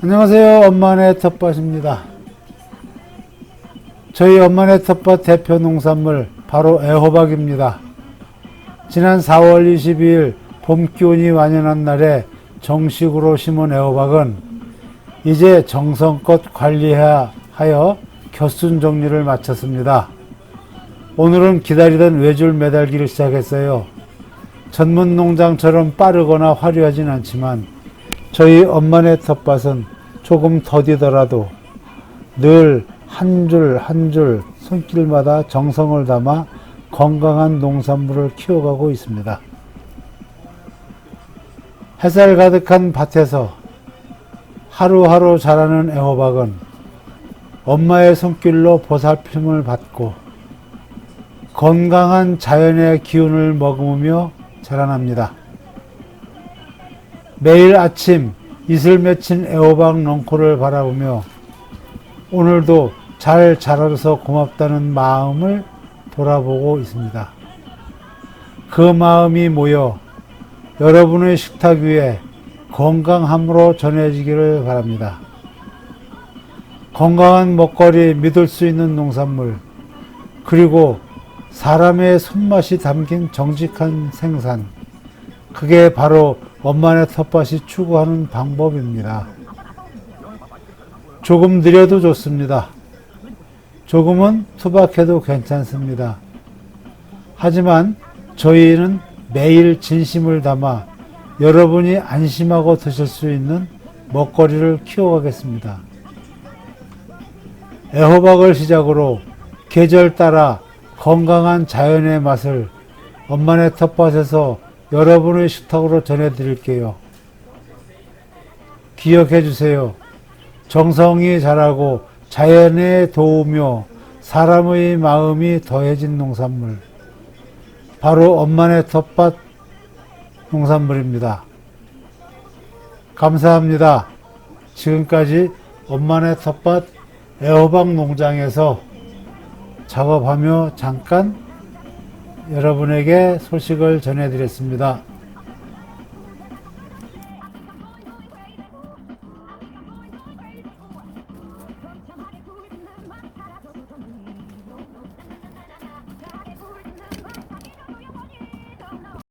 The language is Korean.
안녕하세요. 엄마네 텃밭입니다. 저희 엄마네 텃밭 대표 농산물 바로 애호박입니다. 지난 4월 22일 봄 기온이 완연한 날에 정식으로 심은 애호박은 이제 정성껏 관리해야 하여 겨순 정리를 마쳤습니다. 오늘은 기다리던 외줄 매달기를 시작했어요. 전문 농장처럼 빠르거나 화려하진 않지만 저희 엄마네 텃밭은 조금 더디더라도 늘 한 줄 한 줄 손길마다 정성을 담아 건강한 농산물을 키워가고 있습니다. 햇살 가득한 밭에서 하루하루 자라는 애호박은 엄마의 손길로 보살핌을 받고 건강한 자연의 기운을 머금으며 자라납니다. 매일 아침 이슬 맺힌 애호박 넝쿨을 바라보며 오늘도 잘 자라서 고맙다는 마음을 돌아보고 있습니다. 그 마음이 모여 여러분의 식탁 위에 건강함으로 전해지기를 바랍니다. 건강한 먹거리, 믿을 수 있는 농산물, 그리고 사람의 손맛이 담긴 정직한 생산. 그게 바로 엄마네 텃밭이 추구하는 방법입니다. 조금 느려도 좋습니다. 조금은 투박해도 괜찮습니다. 하지만 저희는 매일 진심을 담아 여러분이 안심하고 드실 수 있는 먹거리를 키워가겠습니다. 애호박을 시작으로 계절 따라 건강한 자연의 맛을 엄마네 텃밭에서 여러분의 식탁으로 전해드릴게요. 기억해 주세요. 정성이 자라고 자연에 도우며 사람의 마음이 더해진 농산물. 바로 엄마네 텃밭 농산물입니다. 감사합니다. 지금까지 엄마네 텃밭 애호박 농장에서 작업하며 잠깐 여러분에게 소식을 전해드렸습니다.